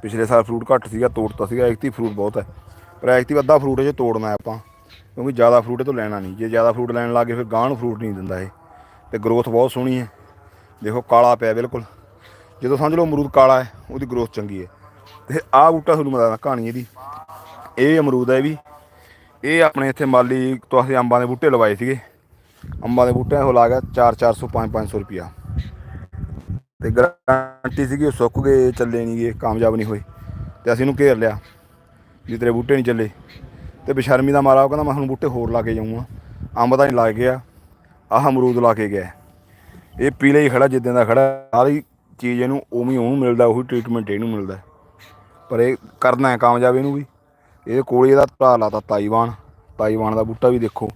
ਪਿਛਲੇ ਸਾਲ ਫਰੂਟ ਘੱਟ ਸੀਗਾ, ਤੋੜਤਾ ਸੀਗਾ ਐਕਤੀ ਫਰੂਟ ਬਹੁਤ ਹੈ। ਪਰ ਐਕਤੀ ਅੱਧਾ ਫਰੂਟ ਜੇ ਤੋੜਨਾ ਹੈ ਆਪਾਂ। ਕਿਉਂਕਿ ਜ਼ਿਆਦਾ ਫਰੂਟ ਇਹ ਤੋਂ ਲੈਣਾ ਨਹੀਂ। ਜੇ ਜ਼ਿਆਦਾ ਫਰੂਟ ਲੈਣ ਲੱਗੇ ਫਿਰ ਗਾਂਹ ਨੂੰ ਫਰੂਟ ਨਹੀਂ ਦਿੰਦਾ ਇਹ। ਤੇ ਗਰੋਥ ਬਹੁਤ ਸੋਹਣੀ ਹੈ। ਦੇਖੋ, ਕਾਲਾ ਪਿਆ ਬਿਲਕੁਲ। ਜਦੋਂ ਸਮਝ ਲਓ ਅਮਰੂਦ ਕਾਲਾ ਹੈ, ਉਹਦੀ ਗਰੋਥ ਚੰਗੀ ਹੈ। ਤੇ ਆਹ ਬੂਟਾ ਤੁਹਾਨੂੰ ਮੈਂ ਕਹਾਣੀ ਇਹਦੀ। ਇਹ ਅਮਰੂਦ ਹੈ ਵੀ, ਇਹ ਆਪਣੇ ਇੱਥੇ ਮਾਲੀ ਤੋਂ ਅਸੀਂ ਅੰਬਾਂ ਦੇ ਬੂਟੇ ਲਵਾਏ ਸੀਗੇ। ਅੰਬਾਂ ਦੇ ਬੂਟਿਆਂ ਉਹ ਲਾ ਗਿਆ 4 400 5 500 ਰੁਪਿਆ ਤੇ ਗਾਰੰਟੀ ਸੀਗੀ ਉਹ ਸੁੱਕ ਗਏ, ਚੱਲੇ ਨਹੀਂ ਗਏ, ਕਾਮਯਾਬ ਨਹੀਂ ਹੋਏ। ਤੇ ਅਸੀਂ ਇਹਨੂੰ ਘੇਰ ਲਿਆ ਜੇ ਤੇਰੇ ਬੂਟੇ ਨਹੀਂ ਚੱਲੇ। ਤੇ ਬੇਸ਼ਰਮੀ ਦਾ ਮਾਰਾ ਉਹ ਕਹਿੰਦਾ ਮੈਂ ਹੁਣ ਬੂਟੇ ਹੋਰ ਲਾ ਕੇ ਜਾਊਂਗਾ। ਅੰਬ ਤਾਂ ਨਹੀਂ ਲੱਗ ਗਿਆ। ਆਹ ਅਮਰੂਦ ਲਾ ਕੇ ਗਿਆ। ਇਹ ਪੀਲੇ ਹੀ ਖੜਾ, ਜਿੱਦਾਂ ਦਾ ਖੜਾ। ਸਾਰੀ ਚੀਜ਼ ਇਹਨੂੰ ਉਵੇਂ ਹੀ ਉਹਨੂੰ ਮਿਲਦਾ, ਉਹੀ ਟ੍ਰੀਟਮੈਂਟ ਇਹਨੂੰ ਮਿਲਦਾ। ਪਰ ਇਹ ਕਰਨਾ ਹੈ ਕਾਮਯਾਬ ਇਹਨੂੰ ਵੀ। ਇਹਦੇ ਕੋਲ ਇਹਦਾ ਭਰਾ ਲਾਤਾ ਤਾਈਵਾਨ। ਤਾਈਵਾਨ ਦਾ ਬੂਟਾ ਵੀ ਦੇਖੋ।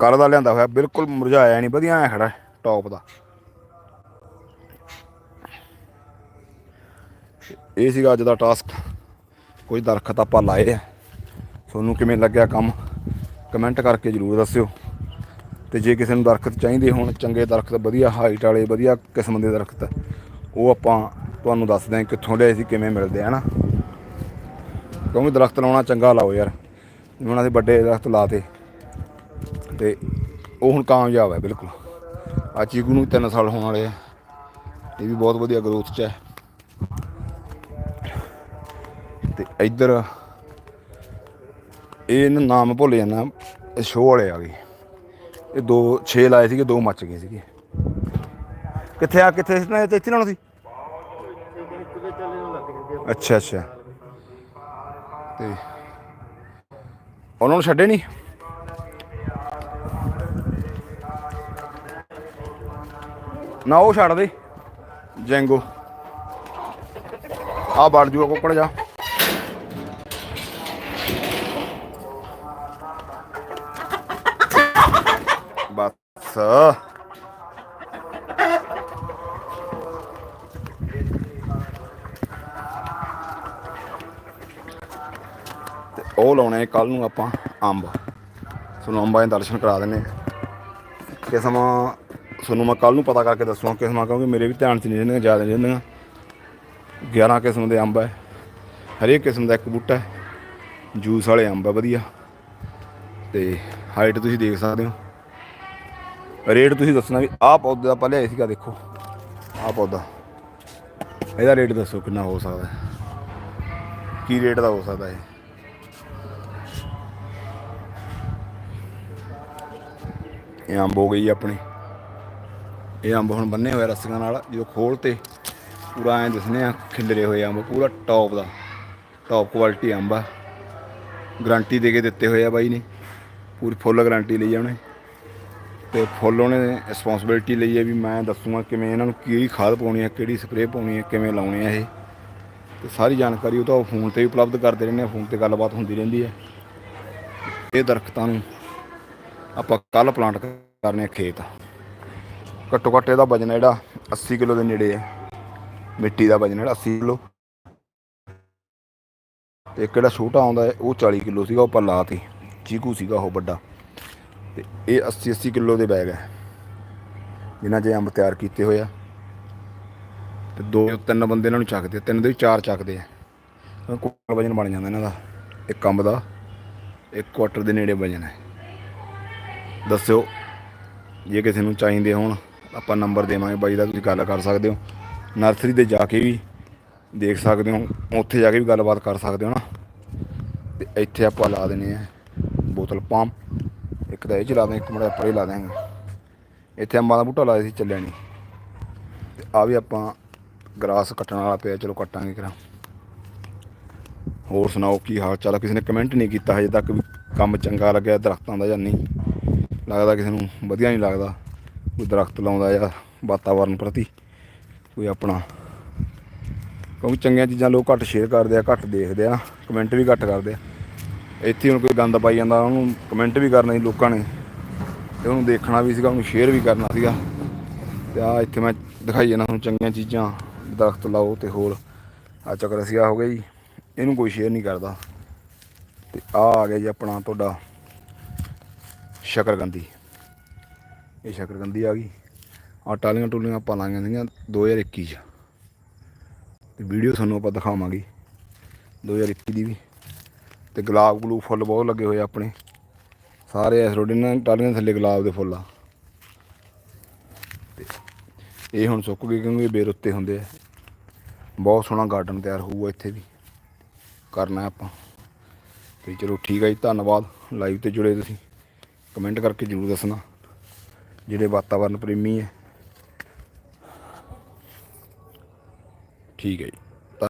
ਕੱਲ੍ਹ ਦਾ ਲਿਆਂਦਾ ਹੋਇਆ, ਬਿਲਕੁਲ ਮੁਰਝਾਇਆ ਨਹੀਂ, ਵਧੀਆ ਐ ਖੜਾ ਟੌਪ ਦਾ। ਇਹ ਸੀਗਾ ਅੱਜ ਦਾ ਟਾਸਕ ਕੁਝ ਦਰਖਤ ਆਪਾਂ ਲਾਏ ਆ। ਤੁਹਾਨੂੰ ਕਿਵੇਂ ਲੱਗਿਆ ਕੰਮ? ਕਮੈਂਟ ਕਰਕੇ ਜਰੂਰ ਦੱਸਿਓ। ਤੇ ਜੇ ਕਿਸੇ ਨੂੰ ਦਰਖਤ ਚਾਹੀਦੇ ਹੋਣ, ਚੰਗੇ ਦਰਖਤ, ਵਧੀਆ ਹਾਈਟ ਵਾਲੇ, ਵਧੀਆ ਕਿਸਮ ਦੇ ਦਰਖਤ, ਉਹ ਆਪਾਂ ਤੁਹਾਨੂੰ ਦੱਸਦੇ ਹਾਂ ਕਿੱਥੋਂ ਲਿਆਏ ਸੀ, ਕਿਵੇਂ ਮਿਲਦੇ ਆ ਨਾ ਕਿਉਂਕਿ ਦਰਖਤ ਲਾਉਣਾ ਚੰਗਾ ਲਾਓ ਯਾਰ। ਜਿਵੇਂ ਹੁਣ ਅਸੀਂ ਵੱਡੇ ਦਰਖਤ ਲਾਤੇ। ਤੇ ਉਹ ਹੁਣ ਕਾਮਯਾਬ ਹੈ, ਬਿਲਕੁਲ। ਆ ਚੀਕੂ ਨੂੰ 3 ਸਾਲ ਹੋਣ ਵਾਲੇ ਆ। ਇਹ ਵੀ ਬਹੁਤ ਵਧੀਆ ਗਰੋਥ 'ਚ ਹੈ। ਤੇ ਇੱਧਰ ਇਹਨਾਂ ਨਾਮ ਭੁੱਲ ਜਾਂਦਾ, ਇਹ ਸ਼ੋਅ ਵਾਲੇ ਆ ਗਏ। ਇਹ ਦੋ 6 ਲਾਏ ਸੀਗੇ, ਦੋ ਮੱਚ ਗਏ ਸੀਗੇ। ਕਿੱਥੇ ਆ, ਕਿੱਥੇ ਸੀ ਨਾ ਇੱਥੇ ਲਾਉਣਾ ਸੀ? ਅੱਛਾ ਅੱਛਾ। ਤੇ ਉਹਨਾਂ ਨੂੰ ਛੱਡੇ ਨਹੀਂ ਨਾ ਉਹ ਛੱਡ ਦੇ, ਜੈਂਗੋ। ਆ ਵੜ ਜੂਗਾ ਕੁੱਕੜ ਜਾ। ਤੇ ਉਹ ਲਾਉਣੇ ਕੱਲ ਨੂੰ ਆਪਾਂ ਅੰਬ। ਤੁਹਾਨੂੰ ਅੰਬਾਂ ਦੇ ਦਰਸ਼ਨ ਕਰਾ ਦਿੰਨੇ ਕਿਸਮਾਂ ਤੁਹਾਨੂੰ ਮੈਂ ਕੱਲ ਨੂੰ ਪਤਾ ਕਰਕੇ ਦੱਸੂਗਾ ਕਿਸਮਾਂ ਕਿਉਂਕਿ ਮੇਰੇ ਵੀ ਧਿਆਨ 'ਚ ਨਹੀਂ ਰਹਿੰਦੀਆਂ, ਜ਼ਿਆਦਾ ਨਹੀਂ ਰਹਿੰਦੀਆਂ। 11 ਕਿਸਮ ਦੇ ਅੰਬ ਹੈ ਹਰੇਕ ਕਿਸਮ ਦਾ ਇੱਕ ਬੂਟਾ ਹੈ। ਜੂਸ ਵਾਲੇ ਅੰਬ ਹੈ ਵਧੀਆ। ਤੇ ਹਾਈਟ ਤੁਸੀਂ ਦੇਖ ਸਕਦੇ ਹੋ। ਰੇਟ ਤੁਸੀਂ ਦੱਸਣਾ ਵੀ ਆਹ ਪੌਦੇ ਦਾ ਆਪਾਂ ਲਿਆਏ ਸੀਗਾ, ਦੇਖੋ। ਆਹ ਪੌਦਾ। ਇਹਦਾ ਰੇਟ ਦੱਸੋ ਕਿੰਨਾ ਹੋ ਸਕਦਾ ਕੀ ਰੇਟ ਦਾ ਹੋ ਸਕਦਾ ਇਹ? ਇਹ ਅੰਬ ਹੋ ਗਈ ਆਪਣੇ। ਇਹ ਅੰਬ ਹੁਣ ਬੰਨੇ ਹੋਏ ਰਸੀਆਂ ਨਾਲ, ਜਦੋਂ ਖੋਲ ਤੇ ਪੂਰਾ ਐਂ ਦਿਸਨੇ ਆ ਖਿਲਰੇ ਹੋਏ ਅੰਬ, ਪੂਰਾ ਟੌਪ ਦਾ। ਟੌਪ ਕੁਆਲਿਟੀ ਅੰਬ ਆ। ਗਾਰੰਟੀ ਦੇ ਕੇ ਦਿੱਤੇ ਹੋਏ ਆ ਬਾਈ ਨੇ। ਪੂਰੀ ਫੁੱਲ ਗਾਰੰਟੀ ਲਈ ਆ ਉਹਨੇ। ਤੇ ਫੁੱਲ ਉਹਨੇ ਰਿਸਪੌਂਸਿਬਿਲਟੀ ਲਈ ਹੈ ਵੀ ਮੈਂ ਦੱਸੂਗਾ ਕਿਵੇਂ ਇਹਨਾਂ ਨੂੰ ਕੀ ਖਾਦ ਪਾਉਣੀ ਹੈ, ਕਿਹੜੀ ਸਪਰੇਅ ਪਾਉਣੀ ਹੈ, ਕਿਵੇਂ ਲਾਉਣੇ ਆ ਇਹ। ਤੇ ਸਾਰੀ ਜਾਣਕਾਰੀ ਉਹ ਤਾਂ ਫੋਨ ਤੇ ਵੀ ਉਪਲਬਧ ਕਰਦੇ ਰਹਿੰਦੇ ਆ, ਫੋਨ ਤੇ ਗੱਲਬਾਤ ਹੁੰਦੀ ਰਹਿੰਦੀ ਹੈ। ਇਹ ਦਰਖਤਾਂ ਨੂੰ ਆਪਾਂ ਕੱਲ ਪਲਾਂਟ ਕਰਨੇ ਆ ਖੇਤ। ਘੱਟੋ ਘੱਟ ਇਹਦਾ ਵਜਨ ਜਿਹੜਾ 80 ਕਿਲੋ ਦੇ ਨੇੜੇ ਹੈ। ਮਿੱਟੀ ਦਾ ਵਜਨ ਜਿਹੜਾ 80 ਕਿਲੋ। ਤੇ ਇੱਕ ਜਿਹੜਾ ਛੋਟਾ ਆਉਂਦਾ ਉਹ 40 ਕਿਲੋ ਸੀਗਾ, ਉਹ ਆਪਾਂ ਲਾਤੀ। ਚੀਕੂ ਸੀਗਾ ਉਹ ਵੱਡਾ। ਤੇ ਇਹ 80 80 ਕਿਲੋ ਦੇ ਬੈਗ ਹੈ। ਜਿਨ੍ਹਾਂ 'ਚ ਅੰਬ ਤਿਆਰ ਕੀਤੇ ਹੋਏ ਆ। ਤੇ ਦੋ, ਤਿੰਨ ਬੰਦੇ ਇਹਨਾਂ ਨੂੰ ਚੱਕਦੇ ਤਿੰਨ ਦੇ ਚਾਰ ਚੱਕਦੇ ਆ। ਕੁਆਟਰ ਵਜਨ ਬਣ ਜਾਂਦਾ ਇਹਨਾਂ ਦਾ। ਇੱਕ ਅੰਬ ਦਾ, ਇੱਕ ਕੁਆਟਰ ਦੇ ਨੇੜੇ ਵਜਨ ਹੈ। ਦੱਸਿਓ, ਜੇ ਕਿਸੇ ਨੂੰ ਚਾਹੀਦੇ ਹੋਣ, ਆਪਾਂ ਨੰਬਰ ਦੇਵਾਂਗੇ। ਬਾਈ ਦਾ ਤੁਸੀਂ ਗੱਲ ਕਰ ਸਕਦੇ ਹੋ। ਨਰਸਰੀ ਤੇ ਜਾ ਕੇ ਵੀ ਦੇਖ ਸਕਦੇ ਹੋ। ਉੱਥੇ ਜਾ ਕੇ ਵੀ ਗੱਲਬਾਤ ਕਰ ਸਕਦੇ ਹੋ ਨਾ। ਤੇ ਇੱਥੇ ਆਪਾਂ ਲਾ ਦੇਣੇ ਆ ਬੋਤਲ ਪੰਪ। ਇੱਕ ਤਾਂ ਇਹ ਚਲਾ ਲਾ ਇੱਕ ਮੁੰਡਾ ਪਰੇ ਲਾ ਦਾਂਗੇ ਇੱਥੇ ਅੰਬਾਂ ਦਾ ਬੂਟਾ ਲਾਇਆ ਸੀ ਚੱਲਿਆ ਨਹੀਂ ਤੇ ਆ ਵੀ ਆਪਾਂ ਗਰਾਸ ਕੱਟਣ ਵਾਲਾ ਪਿਆ, ਚਲੋ ਕੱਟਾਂਗੇ ਕਰਾਂ ਹੋਰ ਸੁਣਾਓ ਕੀ ਹਾਲ ਚਾਲ ਕਿਸੇ ਨੇ ਕਮੈਂਟ ਨਹੀਂ ਕੀਤਾ ਹਜੇ ਤੱਕ ਵੀ ਕੰਮ ਚੰਗਾ ਲੱਗਿਆ, ਦਰਖਤਾਂ ਦਾ ਜਾਂ ਨਹੀਂ? ਲੱਗਦਾ ਕਿਸੇ ਨੂੰ ਵਧੀਆ ਨਹੀਂ ਲੱਗਦਾ, ਕੋਈ ਦਰਖਤ ਲਾਉਂਦਾ ਜਾਂ ਵਾਤਾਵਰਨ ਪ੍ਰਤੀ ਕੋਈ ਆਪਣਾ। ਕਿਉਂਕਿ ਚੰਗੀਆਂ ਚੀਜ਼ਾਂ ਲੋਕ ਘੱਟ ਸ਼ੇਅਰ ਕਰਦੇ ਆ, ਘੱਟ ਦੇਖਦੇ ਆ ਕਮੈਂਟ ਵੀ ਘੱਟ ਕਰਦੇ ਆ। ਇੱਥੇ ਹੁਣ ਕੋਈ ਗੰਦ ਪਾਈ ਜਾਂਦਾ, ਉਹਨੂੰ ਕਮੈਂਟ ਵੀ ਕਰਨਾ ਸੀ ਲੋਕਾਂ ਨੇ ਤੇ ਉਹਨੂੰ ਦੇਖਣਾ ਵੀ ਸੀਗਾ, ਉਹਨੂੰ ਸ਼ੇਅਰ ਵੀ ਕਰਨਾ ਸੀਗਾ। ਤੇ ਆ ਇੱਥੇ ਮੈਂ ਦਿਖਾਈ ਜਾਂਦਾ ਤੁਹਾਨੂੰ ਚੰਗੀਆਂ ਚੀਜ਼ਾਂ, ਦਰਖਤ ਲਾਓ ਤੇ ਹੋਰ। ਆ ਚੱਕਰ ਅਸੀਂ ਆ ਹੋ ਗਿਆ ਜੀ, ਇਹਨੂੰ ਕੋਈ ਸ਼ੇਅਰ ਨਹੀਂ ਕਰਦਾ। ਤੇ ਆ ਆ ਗਿਆ ਜੀ ਆਪਣਾ ਤੁਹਾਡਾ ਸ਼ਕਰਗੰਦੀ ਇਹ ਸ਼ਕਰਗੰਦੀ ਆ ਗਈ। ਆ ਟਾਲੀਆਂ ਟੂਲੀਆਂ ਆਪਾਂ ਲਾਈਆਂ ਸੀਗੀਆਂ 2021 ਚ। ਤੇ ਵੀਡੀਓ ਤੁਹਾਨੂੰ ਆਪਾਂ ਦਿਖਾਵਾਂਗੇ। 2021 ਦੀ ਵੀ। ਤੇ ਗੁਲਾਬ ਗਲੂ ਫੁੱਲ ਬਹੁਤ ਲੱਗੇ ਹੋਏ ਆਪਣੇ। ਸਾਰੇ ਇਸ ਰੋਡ ਇਹਨਾਂ ਟਾਲੀਆਂ ਥੱਲੇ ਗੁਲਾਬ ਦੇ ਫੁੱਲ ਆ। ਤੇ ਇਹ ਹੁਣ ਸੁੱਕ ਗਏ ਕਿਉਂਕਿ ਇਹ ਬੇਰ ਉੱਤੇ ਹੁੰਦੇ ਆ। ਬਹੁਤ ਸੋਹਣਾ ਗਾਰਡਨ ਤਿਆਰ ਹੋਊਗਾ ਇੱਥੇ ਵੀ। ਕਰਨਾ ਆਪਾਂ। ਤੇ ਚਲੋ ਠੀਕ ਹੈ ਜੀ, ਧੰਨਵਾਦ। ਲਾਈਵ ਤੇ ਜੁੜੇ ਤੁਸੀਂ। ਕਮੈਂਟ ਕਰਕੇ ਜਰੂਰ ਦੱਸਣਾ। ਜਿਹੜੇ ਵਾਤਾਵਰਨ ਪ੍ਰੇਮੀ ਹੈ ਠੀਕ ਹੈ ਜੀ।